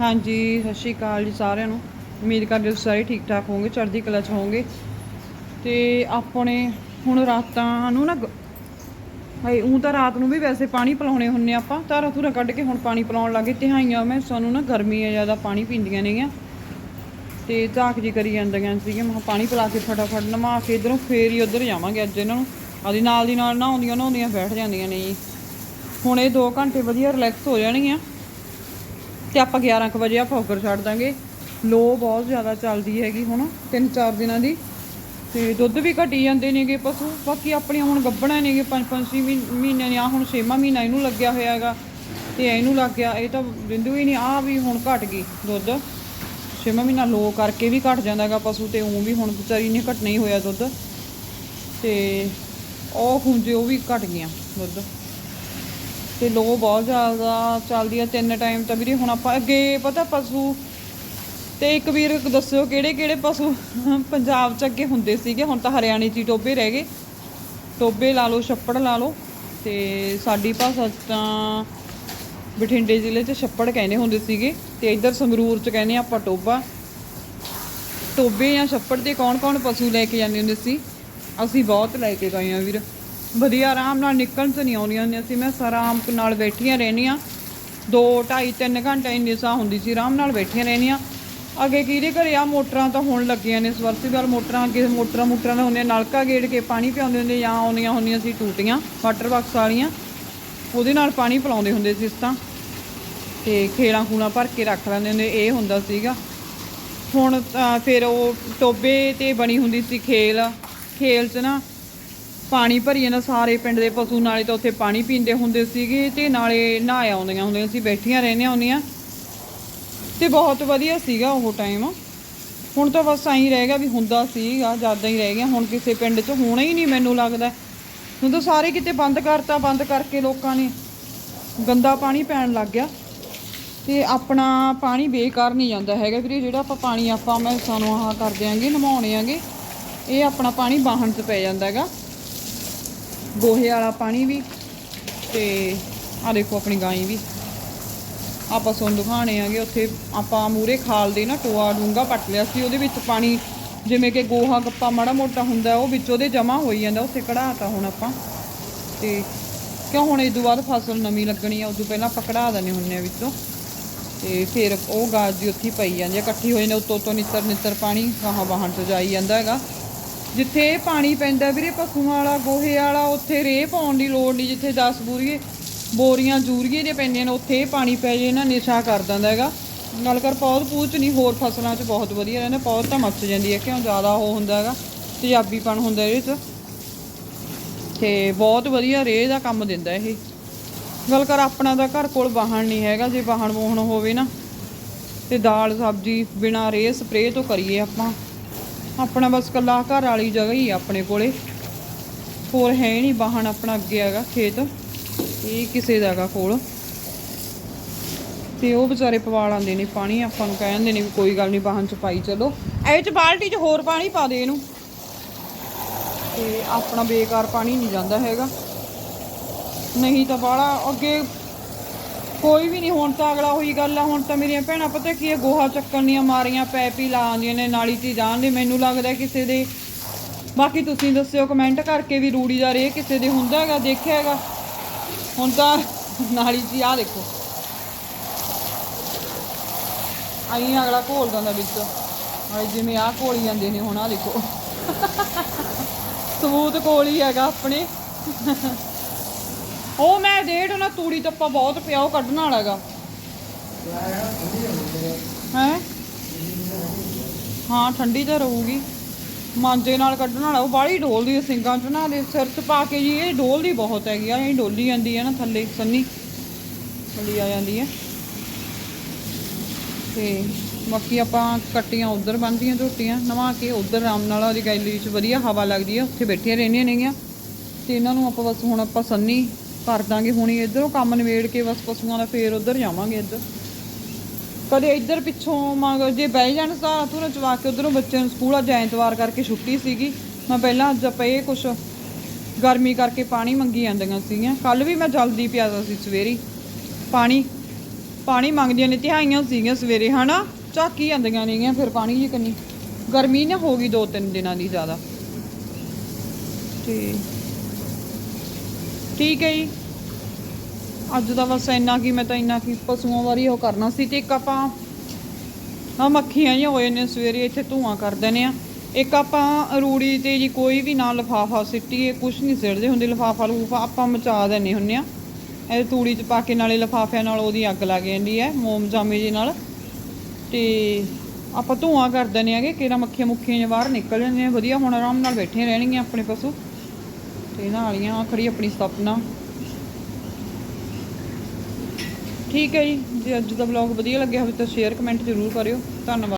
ਹਾਂਜੀ, ਸਤਿ ਸ਼੍ਰੀ ਅਕਾਲ ਜੀ ਸਾਰਿਆਂ ਨੂੰ। ਉਮੀਦ ਕਰਦੇ ਹਾਂ ਤੁਸੀਂ ਸਾਰੇ ਠੀਕ ਠਾਕ ਹੋਵੋਗੇ, ਚੜ੍ਹਦੀ ਕਲਾ ਚ ਹੋਵੋਗੇ। ਤੇ ਆਪਣੇ ਹੁਣ ਰਾਤਾਂ ਨੂੰ ਨਾ ਗ- ਹਾਏ ਉਹ ਤਾਂ ਰਾਤ ਨੂੰ ਵੀ ਵੈਸੇ ਪਾਣੀ ਪਿਲਾਉਣੇ ਹੁੰਨੇ ਆਪਾਂ। ਧਾਰਾ ਧੂਰਾ ਕੱਢ ਕੇ ਹੁਣ ਪਾਣੀ ਪਿਲਾਉਣ ਲੱਗੇ ਤਿਹਾਈਆਂ ਮੈਂ ਸਾਨੂੰ ਨਾ ਗਰਮੀ ਆ, ਜ਼ਿਆਦਾ ਪਾਣੀ ਪੀਂਦੀਆਂ ਨੇਗੀਆਂ। ਤੇ ਝਾਕ ਜੀ ਕਰੀ ਜਾਂਦੀਆਂ ਸੀਗੀਆਂ। ਮੈਂ ਪਾਣੀ ਪਿਲਾ ਕੇ ਫਟਾਫਟ ਨਮਾ ਕੇ ਇਧਰੋਂ ਫੇਰ ਹੀ ਉਧਰ ਜਾਵਾਂਗੇ ਅੱਜ ਇਹਨਾਂ ਨੂੰ। ਆਦੀ ਨਾਲ ਦੀ ਨਾਲ ਨਹਾਉਂਦੀਆਂ ਨਹਾਉਂਦੀਆਂ ਬੈਠ ਜਾਂਦੀਆਂ ਨੇ ਜੀ। ਹੁਣ ਇਹ 2 ਘੰਟੇ ਵਧੀਆ ਰਿਲੈਕਸ ਹੋ ਜਾਣਗੀਆਂ। ਤੇ ਆਪਾਂ 11 ਕੁ ਵਜੇ ਆ ਫੋਕਰ ਛੱਡ ਦਾਂਗੇ। ਲੋ ਬਹੁਤ ਜ਼ਿਆਦਾ ਚੱਲਦੀ ਹੈਗੀ ਹੁਣ 3-4 ਦਿਨਾਂ ਦੀ। ਤੇ ਦੁੱਧ ਵੀ ਘਟੀ ਜਾਂਦੇ ਨੇਗੇ ਪਸ਼ੂ। ਬਾਕੀ ਆਪਣੀਆਂ ਹੁਣ ਗੱਭਣਾ ਨੇਗੇ 5-5 ਛੇ ਮਹੀ- ਮਹੀਨਿਆਂ ਦੀਆਂ। ਹੁਣ 6ਵਾਂ ਮਹੀਨਾ ਇਹਨੂੰ ਲੱਗਿਆ ਹੋਇਆ ਹੈਗਾ। ਤੇ ਇਹਨੂੰ ਲੱਗ ਗਿਆ। ਇਹ ਤਾਂ ਬਿੰਦੂ ਹੀ ਨਹੀਂ ਆ ਵੀ ਹੁਣ ਘਟ ਗਈ ਦੁੱਧ। ਛੇਵਾਂ ਮਹੀਨਾ ਲੋ ਕਰਕੇ ਵੀ ਘਟ ਜਾਂਦਾ ਹੈਗਾ ਪਸ਼ੂ ਤੇ ਉਹ ਵੀ ਹੁਣ ਵਿਚਾਰੀ ਨੇ ਘਟਣਾ ਹੀ ਹੋਇਆ ਦੁੱਧ। ਤੇ ਉਹ ਖੁੰਝੇ ਉਹ ਵੀ ਘਟ ਗਈਆਂ ਦੁੱਧ। ਤੇ ਲੋ ਬਹੁਤ ਜ਼ਿਆਦਾ ਚੱਲਦੀ ਆ ਤਿੰਨ ਟਾਈਮ ਤਾਂ ਵੀਰੇ ਹੁਣ ਆਪਾਂ ਅੱਗੇ ਪਤਾ ਪਸ਼ੂ ਤੇ ਇੱਕ ਵੀਰ ਦੱਸਿਓ ਕਿਹੜੇ ਕਿਹੜੇ ਪਸ਼ੂ ਪੰਜਾਬ 'ਚ ਅੱਗੇ ਹੁੰਦੇ ਸੀਗੇ, ਹੁਣ ਤਾਂ ਹਰਿਆਣੇ 'ਚ ਹੀ ਟੋਬੇ ਰਹਿ ਗਏ। ਟੋਬੇ ਲਾ ਲਓ, ਛੱਪੜ ਲਾ ਲਓ ਤੇ ਸਾਡੀ ਭਾਸ਼ਾ 'ਚ ਤਾਂ ਬਠਿੰਡੇ ਜ਼ਿਲ੍ਹੇ 'ਚ ਛੱਪੜ ਕਹਿੰਦੇ ਹੁੰਦੇ ਸੀਗੇ ਤੇ ਇੱਧਰ ਸੰਗਰੂਰ 'ਚ ਕਹਿੰਦੇ ਆਪਾਂ ਟੋਬਾ ਟੋਬੇ ਜਾਂ ਛੱਪੜ ਤੇ ਕੌਣ ਕੌਣ ਪਸ਼ੂ ਲੈ ਕੇ ਜਾਂਦੇ ਹੁੰਦੇ ਸੀ? ਅਸੀਂ ਬਹੁਤ ਲੈ ਕੇ ਗਏ ਆ ਵੀਰ। ਵਧੀਆ ਆਰਾਮ ਨਾਲ ਨਿਕਲਣ ਚ ਨਹੀਂ ਆਉਂਦੀਆਂ ਹੁੰਦੀਆਂ ਸੀ। ਮੈਂ ਆਰਾਮ ਨਾਲ ਬੈਠੀਆਂ ਰਹਿੰਦੀਆਂ। 2 2.5 3 ਘੰਟੇ ਇੰਨੀ ਸਾਹ ਹੁੰਦੀ ਸੀ। ਆਰਾਮ ਨਾਲ ਬੈਠੀਆਂ ਰਹਿੰਦੀਆਂ। ਅੱਗੇ ਕਿਹਦੇ ਘਰੇ? ਆ ਮੋਟਰਾਂ ਤਾਂ ਹੋਣ ਲੱਗੀਆਂ ਨੇ। ਸਵਰਸੀਵਾਲ ਮੋਟਰਾਂ ਅੱਗੇ ਮੋਟਰਾਂ ਮੋਟਰਾਂ ਦੇ ਹੁੰਦੀਆਂ। ਨਲਕਾ ਗੇੜ ਕੇ ਪਾਣੀ ਪਿਆਉਂਦੇ ਹੁੰਦੇ ਜਾਂ ਆਉਂਦੀਆਂ ਹੁੰਦੀਆਂ ਸੀ ਟੂਟੀਆਂ, ਵਾਟਰ ਬਾਕਸ ਵਾਲੀਆਂ। ਉਹਦੇ ਨਾਲ ਪਾਣੀ ਪਿਲਾਉਂਦੇ ਹੁੰਦੇ ਸੀ ਇਸ ਤਾਂ। ਤੇ ਖੇਲਾਂ ਖੂਲਾਂ ਭਰ ਕੇ ਰੱਖ ਲੈਂਦੇ ਹੁੰਦੇ। ਇਹ ਹੁੰਦਾ ਸੀਗਾ। ਹੁਣ ਫਿਰ ਉਹ ਟੋਬੇ ਤੇ ਬਣੀ ਹੁੰਦੀ ਸੀ ਖੇਲ। ਖੇਲ 'ਚ ਨਾ ਪਾਣੀ ਭਰੀ ਜਾਂਦਾ ਸਾਰੇ ਪਿੰਡ ਦੇ ਪਸ਼ੂ, ਨਾਲੇ ਤਾਂ ਉੱਥੇ ਪਾਣੀ ਪੀਂਦੇ ਹੁੰਦੇ ਸੀਗੇ ਤੇ ਨਾਲੇ ਨਹਾਏ ਆਉਂਦੀਆਂ ਹੁੰਦੀਆਂ ਸੀ, ਬੈਠੀਆਂ ਰਹਿੰਦੀਆਂ ਹੁੰਦੀਆਂ। ਤੇ ਬਹੁਤ ਵਧੀਆ ਸੀਗਾ ਉਹ ਟਾਈਮ ਹੁਣ ਤਾਂ ਬਸ ਐਂ ਰਹਿ ਗਿਆ ਵੀ ਹੁੰਦਾ ਸੀਗਾ ਜ਼ਿਆਦਾ ਹੀ ਰਹਿ ਗਿਆ। ਹੁਣ ਕਿਸੇ ਪਿੰਡ 'ਚ ਹੋਣਾ ਹੀ ਨਹੀਂ ਮੈਨੂੰ ਲੱਗਦਾ। ਹੁਣ ਤਾਂ ਸਾਰੇ ਕਿਤੇ ਬੰਦ ਕਰਤਾ, ਬੰਦ ਕਰਕੇ ਲੋਕਾਂ ਨੇ ਗੰਦਾ ਪਾਣੀ ਪੈਣ ਲੱਗ ਗਿਆ। ਤੇ ਆਪਣਾ ਪਾਣੀ ਬੇਕਾਰ ਨਹੀਂ ਜਾਂਦਾ ਹੈਗਾ ਵੀਰੇ, ਜਿਹੜਾ ਆਪਾਂ ਪਾਣੀ ਆਪਾਂ ਮੈਂ ਸਾਨੂੰ ਆਹ ਕਰ ਦਿਆਂਗੇ, ਨਮਾਉਣੇ ਆਂਗੇ, ਇਹ ਆਪਣਾ ਪਾਣੀ ਬਾਹਣ 'ਚ ਪੈ ਜਾਂਦਾ ਹੈਗਾ। ਗੋਹੇ ਵਾਲਾ ਪਾਣੀ ਵੀ ਤੇ ਆ ਦੇਖੋ ਆਪਣੀ ਗਾਂ ਵੀ। ਆਪਾਂ ਸੁਣ ਦਿਖਾਣੇ ਆਗੇ ਉੱਥੇ ਆਪਾਂ ਮੂਰੇ ਖਾਲ ਦੇ ਨਾ ਟੋਆ ਡੂੰਗਾ ਪੱਟ ਲਿਆ ਸੀ, ਉਹਦੇ ਵਿੱਚ ਪਾਣੀ ਜਿਵੇਂ ਕਿ ਗੋਹਾ ਗੱਪਾ ਮਾੜਾ ਮੋਟਾ ਹੁੰਦਾ, ਉਹ ਵਿੱਚ ਉਹਦੇ ਜਮਾ ਹੋਈ ਜਾਂਦਾ, ਉੱਥੇ ਕਢਾਤਾ ਹੁਣ ਆਪਾਂ। ਤੇ ਕਿਉਂ ਹੁਣ ਇਹ ਤੋਂ ਬਾਅਦ ਫਸਲ ਨਵੀਂ ਲੱਗਣੀ ਆ ਉਦੋਂ ਪਹਿਲਾਂ ਆਪਾਂ ਕਢਾ ਦਿੰਦੇ ਹੁੰਨੇ ਆ ਵਿੱਚੋਂ। ਤੇ ਫਿਰ ਉਹ ਗਾਜ ਦੀ ਉੱਥੇ ਪਈ ਜਾਂਦੀ ਆ, ਇਕੱਠੀ ਹੋ ਜਾਂਦੀ ਉੱਤੋਂ ਉੱਤੋਂ ਨਿੱਤਰ ਨਿੱਤਰ ਪਾਣੀ ਗਾਹਾਂ ਵਾਹਣ ਤੋਂ ਜਾਈ ਜਾਂਦਾ ਹੈਗਾ। ਜਿੱਥੇ ਇਹ ਪਾਣੀ ਪੈਂਦਾ ਵੀਰੇ, ਪਸ਼ੂਆਂ ਵਾਲਾ, ਗੋਹੇ ਵਾਲਾ, ਉੱਥੇ ਰੇਹ ਪਾਉਣ ਦੀ ਲੋੜ ਨਹੀਂ ਜਿੱਥੇ 10 ਬੂਰੀਏ, ਬੋਰੀਆਂ, ਜੂਰੀਏ ਦੇ ਪੈਂਦੀਆਂ ਨੇ, ਉੱਥੇ ਇਹ ਪਾਣੀ ਪੈ ਜੇ ਨਾ ਨਿਸ਼ਾ ਕਰ ਦਿੰਦਾ ਹੈਗਾ। ਨਾਲ ਕਰ ਪੌਦ ਪੂਚ ਨਹੀਂ, ਹੋਰ ਫਸਲਾਂ 'ਚ ਬਹੁਤ ਵਧੀਆ ਰਹਿੰਦਾ ਪੌਦ ਤਾਂ ਮੱਚ ਜਾਂਦੀ ਹੈ, ਕਿਉਂ ਜ਼ਿਆਦਾ ਉਹ ਹੁੰਦਾ ਹੈਗਾ, ਤੇਜ਼ਾਬੀਪਣ ਹੁੰਦਾ ਇਹਦੇ 'ਚ। ਤੇ ਬਹੁਤ ਵਧੀਆ ਰੇਹ ਦਾ ਕੰਮ ਦਿੰਦਾ ਇਹ। ਗੱਲ ਕਰ ਆਪਣਾ ਤਾਂ ਘਰ ਕੋਲ ਵਾਹਣ ਨਹੀਂ ਹੈਗਾ, ਜੇ ਵਾਹਣ ਵੋਹਣ ਹੋਵੇ ਨਾ, ਤੇ ਦਾਲ, ਸਬਜ਼ੀ ਬਿਨਾ ਰੇਹ ਸਪਰੇਅ ਤੋਂ ਕਰੀਏ ਆਪਾਂ। ਆਪਣਾ ਬਸ ਕੱਲਾ ਘਰ ਵਾਲੀ ਜਗ੍ਹਾ ਹੀ ਆਪਣੇ ਕੋਲੇ। ਹੋਰ ਹੈ ਨਹੀਂ ਵਾਹਣ ਆਪਣਾ ਅੱਗੇ ਹੈਗਾ ਖੇਤ। ਇਹ ਕਿਸੇ ਦਾ ਹੈਗਾ ਕੋਲ। ਤੇ ਉਹ ਵਿਚਾਰੇ ਪਵਾ ਲਾਂਦੇ ਨੇ ਪਾਣੀ, ਆਪਾਂ ਨੂੰ ਕਹਿੰਦੇ ਨੇ ਵੀ ਕੋਈ ਗੱਲ ਨਹੀਂ ਵਾਹਣ ਚ ਪਾਈ ਚਲੋ। ਇਹ ਚ ਬਾਲਟੀ ਚ ਹੋਰ ਪਾਣੀ ਪਾ ਦੇ ਇਹਨੂੰ। ਤੇ ਆਪਣਾ ਬੇਕਾਰ ਪਾਣੀ ਨਹੀਂ ਜਾਂਦਾ ਹੈਗਾ। ਨਹੀਂ ਤਾਂ ਬਾਹਲਾ ਅੱਗੇ ਕੋਈ ਵੀ ਨਹੀਂ, ਹੁਣ ਤਾਂ ਅਗਲਾ ਉਹੀ ਗੱਲ ਆ, ਹੁਣ ਤਾਂ ਮੇਰੀਆਂ ਭੈਣਾਂ ਪਤਾ ਕੀ ਹੈ ਗੋਹਾ ਚੱਕਣ ਦੀਆਂ ਮਾਰੀਆਂ ਪੈਪ ਹੀ ਲਾ ਆਉਂਦੀਆਂ ਨੇ, ਨਾਲੀ 'ਚ ਜਾਣ ਦੇ ਮੈਨੂੰ ਲੱਗਦਾ ਕਿਸੇ ਦੇ। ਬਾਕੀ ਤੁਸੀਂ ਦੱਸਿਓ ਕਮੈਂਟ ਕਰਕੇ ਵੀ ਰੂੜੀ ਦਾ ਰੇ ਕਿਸੇ ਦੇ ਹੁੰਦਾ ਹੈਗਾ, ਦੇਖਿਆ ਹੈਗਾ? ਹੁਣ ਤਾਂ ਨਾਲੀ 'ਚ ਹੀ ਆ ਦੇਖੋ। ਆਈ ਅਗਲਾ ਘੋਲ ਦਿੰਦਾ ਵਿੱਚ। ਆਏ ਜਿਵੇਂ ਆਹ ਘੋਲੀ ਜਾਂਦੇ ਨੇ, ਹੁਣ ਆ ਦੇਖੋ। ਸਬੂਤ ਕੋਲ ਹੀ ਹੈਗਾ ਆਪਣੇ। ਉਹ ਮੈਂ ਡੇਢ ਉਹਨਾਂ ਤੂੜੀ ਤੱਪਾ ਬਹੁਤ ਪਿਆ, ਉਹ ਕੱਢਣ ਵਾਲਾ ਹੈਗਾ। ਹੈ? ਹਾਂ, ਠੰਡੀ ਤਾਂ ਰਹੂਗੀ। ਮਾਂਜੇ ਨਾਲ ਕੱਢਣ ਵਾਲਾ, ਉਹ ਬਾਹਲੀ ਡੋਲਦੀ ਹੈ ਸਿੰਗਾਂ ਚ ਨਾ ਦੇ ਸਿਰ ਚ ਪਾ ਕੇ ਜੀ, ਇਹ ਡੋਲਦੀ ਬਹੁਤ ਹੈਗੀ ਆ, ਇਹ ਡੋਲੀ ਜਾਂਦੀ ਹੈ ਨਾ ਥੱਲੇ, ਸੰਨੀ। ਥੱਲੇ ਆ ਜਾਂਦੀ ਹੈ ਤੇ ਬਾਕੀ ਆਪਾਂ ਕੱਟੀਆਂ ਉਧਰ ਬੰਨਦੀਆਂ ਝੋਟੀਆਂ ਨਵਾ ਕੇ ਉਧਰ ਆਰਾਮ ਨਾਲ ਉਹਦੀ ਗੈਲਰੀ ਵਿੱਚ ਵਧੀਆ ਹਵਾ ਲੱਗਦੀ ਹੈ ਉੱਥੇ ਬੈਠੀਆਂ ਰਹਿੰਦੀਆਂ ਨੇਗੀਆਂ। ਤੇ ਇਹਨਾਂ ਨੂੰ ਆਪਾਂ ਬਸ ਹੁਣ ਆਪਾਂ ਸੰਨੀ ਕਰ ਦਾਂਗੇ। ਹੁਣੀ ਇਧਰੋਂ ਕੰਮ ਨਿਬੇੜ ਕੇ ਬਸ ਪਸ਼ੂਆਂ ਦਾ ਫੇਰ ਉਧਰ ਜਾਵਾਂਗੇ ਇੱਧਰ। ਕਦੇ ਇੱਧਰ ਪਿੱਛੋਂ ਮੰਗ ਜੇ ਬਹਿ ਜਾਣ ਤਾਂ ਤੁਰ ਚਵਾ ਕੇ ਉਧਰੋਂ ਬੱਚਿਆਂ ਨੂੰ ਸਕੂਲ ਅੱਜ ਐਤਵਾਰ ਕਰਕੇ ਛੁੱਟੀ ਸੀਗੀ। ਮੈਂ ਪਹਿਲਾਂ ਅੱਜ ਪਏ ਕੁਛ ਗਰਮੀ ਕਰਕੇ ਪਾਣੀ ਮੰਗੀ ਜਾਂਦੀਆਂ ਸੀਗੀਆਂ। ਕੱਲ ਵੀ ਮੈਂ ਜਲਦੀ ਪਿਆਦਾ ਸੀ ਸਵੇਰੀ। ਪਾਣੀ ਪਾਣੀ ਮੰਗਦੀਆਂ ਨੇ, ਤਿਹਾਈਆਂ ਸੀਗੀਆਂ ਸਵੇਰੇ, ਹਨਾ? ਝਾਕੀ ਜਾਂਦੀਆਂ ਨੇਗੀਆਂ, ਫਿਰ ਪਾਣੀ ਜੀ ਕੰਨੀ ਗਰਮੀ ਨਾ ਹੋ ਗਈ ਦੋ ਤਿੰਨ ਦਿਨਾਂ ਦੀ ਜ਼ਿਆਦਾ। ਤੇ ਠੀਕ ਹੈ ਜੀ। ਅੱਜ ਦਾ ਬਸ ਇੰਨਾ ਕੀ, ਮੈਂ ਤਾਂ ਇੰਨਾ ਕੀ ਪਸ਼ੂਆਂ ਵਾਰੀ ਉਹ ਕਰਨਾ ਸੀ ਤੇ ਇੱਕ ਆਪਾਂ ਆ ਮੱਖੀਆਂ ਜਿਹੀਆਂ ਹੋਏ ਨੇ ਸਵੇਰੇ, ਇੱਥੇ ਧੂਆਂ ਕਰ ਦਿੰਦੇ ਆ ਇੱਕ ਆਪਾਂ ਰੂੜੀ ਤੇ ਜੀ ਕੋਈ ਵੀ ਨਾ ਲਫਾਫਾ ਸਿੱਟੀਏ, ਕੁਛ ਨਹੀਂ ਸਿੱਟਦੇ ਹੁੰਦੇ ਲਫਾਫਾ ਲੂਫਾ ਆਪਾਂ ਮਚਾ ਦਿੰਦੇ ਹੁੰਨੇ ਆ ਇਹ ਤੂੜੀ ਚ ਪਾ ਕੇ ਨਾਲੇ ਲਫਾਫਿਆਂ ਨਾਲ ਉਹਦੀ ਅੱਗ ਲੱਗ ਜਾਂਦੀ ਹੈ, ਮੋਮ ਜਾਮੇ ਜੀ ਨਾਲ। ਤੇ ਆਪਾਂ ਧੂਆਂ ਕਰ ਦਿੰਦੇ ਆਗੇ ਕਿਹੜਾ ਮੱਖੀਆਂ ਮੁੱਖੀਆਂ ਬਾਹਰ ਨਿਕਲ ਜਾਂਦੀਆਂ, ਵਧੀਆ ਹੁਣ ਆਰਾਮ ਨਾਲ ਬੈਠੇ ਰਹਿਣਗੀਆਂ ਆਪਣੇ ਪਸ਼ੂ। ਤੇ ਨਾਲੀਆਂ ਆਹ ਖੜੀ ਆਪਣੀ ਸਪਨਾ ਠੀਕ ਹੈ ਜੀ, ਜੇ ਅੱਜ ਦਾ ਵਲੌਗ ਵਧੀਆ ਲੱਗਿਆ ਹੋਵੇ ਤਾਂ ਸ਼ੇਅਰ ਕਮੈਂਟ ਜ਼ਰੂਰ ਕਰਿਓ। ਧੰਨਵਾਦ।